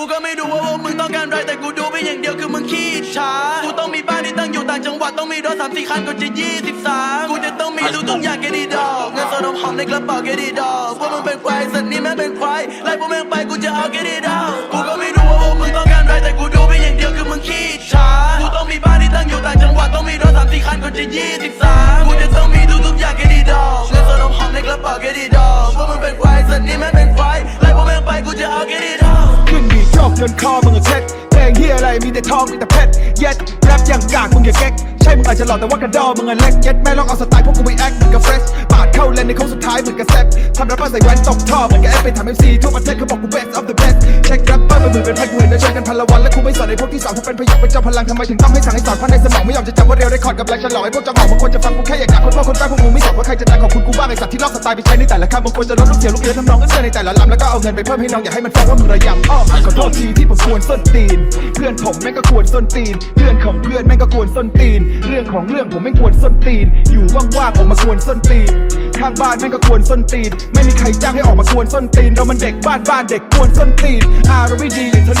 กูก็ไม่รู้ว่าพวกมึงต้องการอะไรแต่กูดูไปอย่างเดียวคือมึงขี้ช้า กูต้องมีบ้านที่ตั้งอยู่ต่างจังหวัดต้องมีรถสามสี่คันก่อนจะยี่สิบสามกูจะต้องมีทุกทุกอย่างแกดีดอกเงินสดหอมในกระเป๋าแกดีดอกพวกมึงเป็นควายสัตว์นี่แม่งเป็นควายไล่พวกแม่งไปกูจะเอาแกดีดอกกูก็ไม่รู้ว่าพวกมึงต้องการอะไรแต่กูดูไปอย่างเดียวคือมึงขี้ช้า กูต้องมีบ้านที่ตั้งอยู่ต่างจังหวัดต้องมีรถสามสี่คันก่อนจะยี่สิบสามกูจะต้องมีทุกทุกอย่างแกดีดอกเงินสดหอมในกระเป๋าแกดีดอกพวกมึงเป็นควายสัตว์นี่แม่งเป็น เงินคอมึงเช็ดเพลงเฮียอะไรมีแต่ทองมีแต่เพชรเย็ดแรปอย่างกากมึงอย่าเก๊กใช่มึงอาจจะหล่อแต่ว่ากระดอมึงอะเล็กเย็ดแม่ลองเอาสไตล์พวกกูไปแอคเหมือนกับเฟรชปาดเข้าเลนในโค้งสุดท้ายเหมือนกับแซกทำแรปเปอร์ใส่แว่นตกท่อเหมือนกับเอฟไปทำเอ็มซีทั่วประเทศเขาบอกกู best of the best เช็ คแรปเปอร์เป็นหมื่นเป็นพันกูเห็นได้ใช้กันพันละวันและกูไม่สอนไอ้พวกที่สองถ้าเป็นพยักเป็นเจ้าพลังทำไมถึงต้องให้สั่งให้สอนเพราะในสมองไม่ยอมจะจำว่าเรียวได้คอร์ดกับแรงฉลองไอ้พวกจังหวะบางคนจะฟังกูแค่อยากด่าคนพ่อคนแม่พวกมึงไม่สนว่าใครจะดังขอบคุณกูบ้างไอ้สัตว์ที่ลอกสไตล์ไปใช้ในแต่ละคำบางคนจะลดลูกเสียลูกเรือทำนองเงินเดือนในแต่ละลำแล้วก็เอาเงินไปเพิ่มให้น้องอย่าให้มันฟังว่ามึงระยำอ้อขอโทษทีที่ผมควรส้นตีน เพื่อนผมแม่งก็ควรส้นตีน เพื่อนของเพื่อนแม่งก็ควรส้นตีน เรื่องของเรื่องผมไม่ควรส้นตีน อยู่ว่างๆออกมาควรส้นตีน ข้างบ้านแม่งก็ควรส้นตีน ไม่มีใครจ้างให้ออกมาควรส้นตีน เรามันเด็กบ้านบ้านเด็กควรส้นตีนอารมณ์ไม่ดีอย่างเธอ